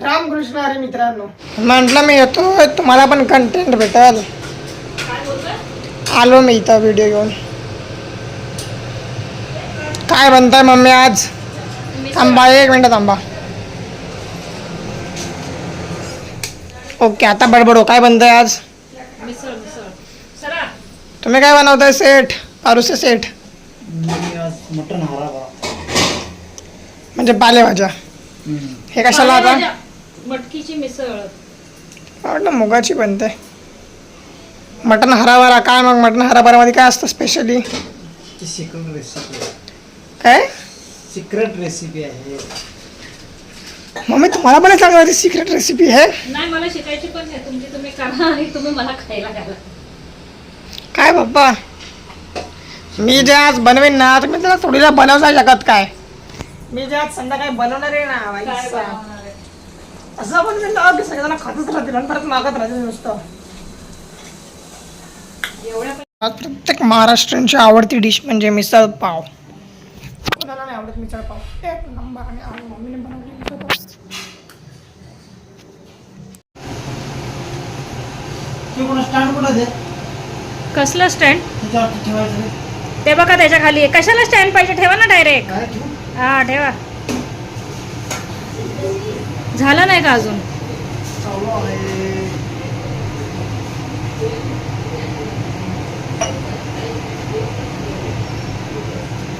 रामकृष्ण हरी मित्रांनो. म्हटलं मी येतो तुम्हाला पण कंटेंट भेटल. आलो मी इथं व्हिडिओ घेऊन. काय बनताय मम्मी आज? थांबा एक मिनटं थांबा. ओके आता बडबडो. काय बनतंय आज? मिसळ मिसळ. सरा तुम्ही काय बनवताय सेठ? पारुसे सेठ? मी आज मटण हराभरा म्हणजे पालेभाज्या. हे कशाला आता. मटकीची मिसळ. वाटलं मुगाची बनते. मटन हराभरा काय मग मटन हराभरामध्ये काय असतं स्पेशली ती सिक्रेट रेसिपी काय? सिक्रेट रेसिपी आहे. मम्मी तुम्हाला पण सांगा सिक्रेट रेसिपी आहे? नाही मला शिकायची पण नाही. तुमची तुम्ही करा आणि तुम्ही मला खायला घाला. काय बाप्पा? मी जे आज बनवेन ना तुम्ही त्याला थोडीला बनवू नाही शकत काय? मी जे आज संध्याकाळी बनवणार आहे ना बाई साहेब. बनवणार आहे? असं बनवेन ना की सगळेजण खातच राहतील आणि परत मागत राहतील नुसतं. एवढ्या पण- आज प्रत्येक महाराष्ट्रीयांची आवडती डिश म्हणजे मिसळ पाव. कोणाला नाही आवडत मिसळ पाव? एक नंबर आणि आज मम्मीने बनवली मिसळ पाव. ते कोण स्टँड कुठं दे कसलं स्टँड. ते बघा त्याच्याखाली. कशाला स्टँड पाहिजे? ठेवा ना डायरेक्ट हा ठेवा. झालं नाही का अजून?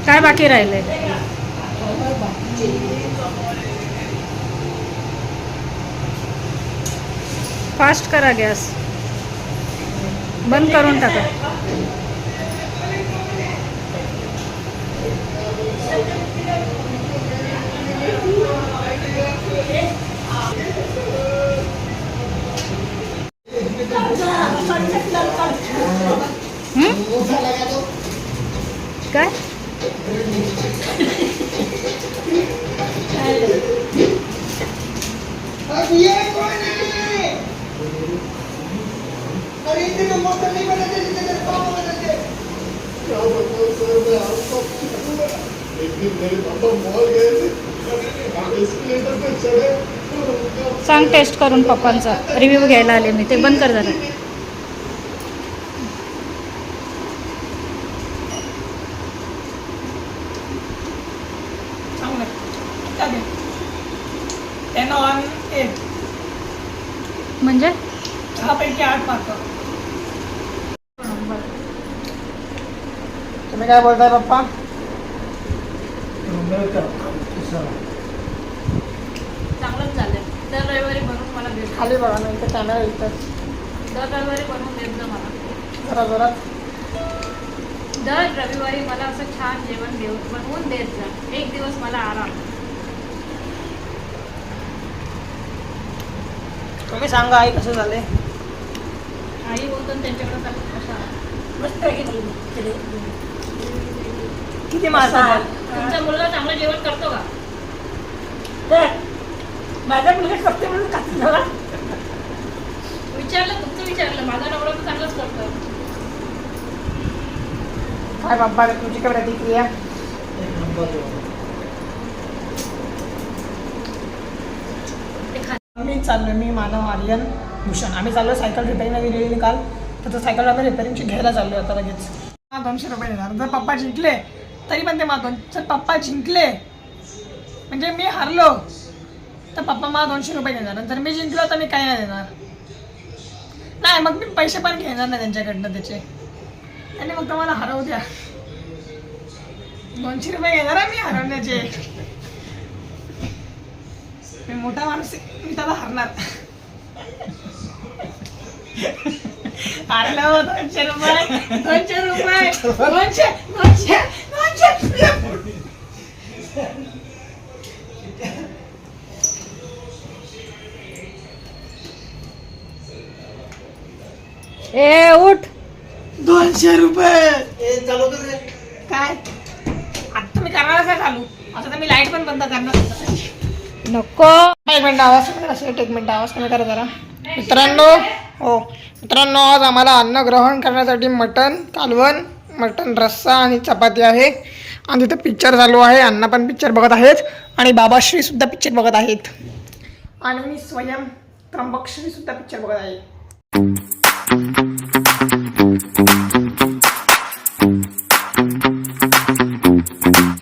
काय बाकी राहिलंय? फास्ट करा गॅस. बंद करून टाका. काय? सांग टेस्ट करून पप्पांचा. रिव्ह्यू घ्यायला आले मी. ते बंद कर जरा चांगलं म्हणजे? दहापैकी आठ मार्क. तुम्ही काय बोलताय पप्पा? चांगलंच झालं दर रविवारी बनवून मला खाली बघा ना इथे कॅमेरा इथं दर रविवारी बनवून देत जा मला. जरा दर रविवारी मला असं छान जेवण घेऊन बनवून देत जा. एक दिवस मला आराम. तुम्ही सांगा आई कसं झालंय आई बोलतो त्यांच्याकडे? किती मार्क तुमचा मुलगा चांगलं जेवण करतो का? माझ्या मुलगा सत्य म्हणून खाती झाला विचारलं तुमचं विचारलं. माझा नवरा तर चांगलंच करतो काय बाप्पा तुझी काय प्रतिक्रिया एक नंबर जेवण. ते चाललो मी मानव आर्यन भूषण. आम्ही चाललो सायकल रिपेअरिंगला गेलेली काल. तर तो सायकल आम्ही रिपेअरिंगची घ्यायला चाललो आता लगेच. हा दोनशे रुपये देणार. जर पप्पा जिंकले तरी पण ते मा दोन जर पप्पा जिंकले म्हणजे मी हारलो तर पप्पा मला दोनशे रुपये देणार. जर मी जिंकलो तर मी काही नाही देणार. नाही मग मी पैसे पण घेणार नाही त्यांच्याकडनं त्याचे. आणि मग मला हरवू द्या. दोनशे रुपये घेणार मी हरवण्याचे. मोठा माणूस मी त्याला हरणार. हरलो दोनशे रुपये दोनशे रुपये दोनशे दोनशे दोनशे ए उठ. दोनशे रुपये. ए चालू कर रे. काय? आता मी करणार काय चालू. आता तर मी लाइट पण बंद करणार. नको. एक मिनटं आवाज कमी असेल एक मिनटं आवाज कमी करा जरा. मित्रांनो हो. मित्रांनो आज आम्हाला अन्न ग्रहण करण्यासाठी मटन कालवण मटन रस्सा आणि चपाती आहे. आणि तिथं पिक्चर चालू आहे. अण्णा पण पिक्चर बघत आहेत. आणि बाबाश्रीसुद्धा पिक्चर बघत आहेत. आणि मी स्वयं त्र्यंबकश्रीसुद्धा पिक्चर बघत आहे.